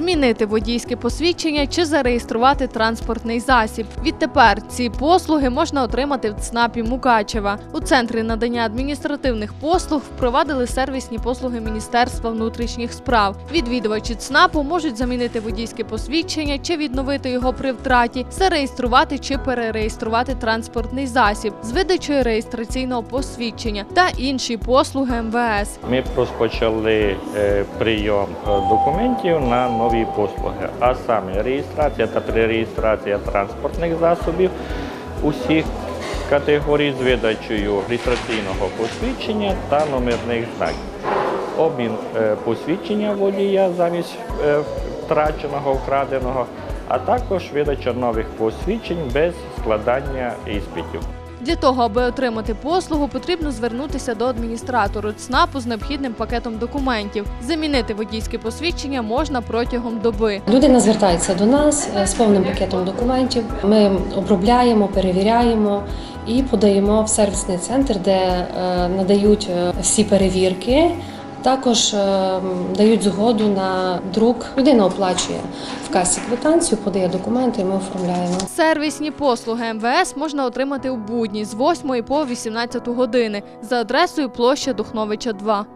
змінити водійське посвідчення чи зареєструвати транспортний засіб. Відтепер ці послуги можна отримати в ЦНАПі Мукачева. У центрі надання адміністративних послуг впровадили сервісні послуги Міністерства внутрішніх справ. Відвідувачі ЦНАПу можуть замінити водійське посвідчення чи відновити його при втраті, зареєструвати чи перереєструвати транспортний засіб з видачею реєстраційного посвідчення та інші послуги МВС. Ми розпочали е, прийом е, документів на нові послуги, а саме реєстрація та перереєстрація транспортних засобів усіх категорій з видачею реєстраційного посвідчення та номерних знаків. Обмін е, посвідчення водія замість е, втраченого, вкраденого, а також видача нових посвідчень без складання іспитів. Для того, аби отримати послугу, потрібно звернутися до адміністратору ЦНАПу з необхідним пакетом документів. Замінити водійське посвідчення можна протягом доби. Людина звертається до нас е, з повним пакетом документів. Ми обробляємо, перевіряємо і подаємо в сервісний центр, де е, надають е, всі перевірки. Також е, дають згоду на друк. Людина оплачує в касі квитанцію, подає документи, і ми оформляємо. Сервісні послуги МВС можна отримати у будні з 8 по 18 години за адресою площа Духновича 2.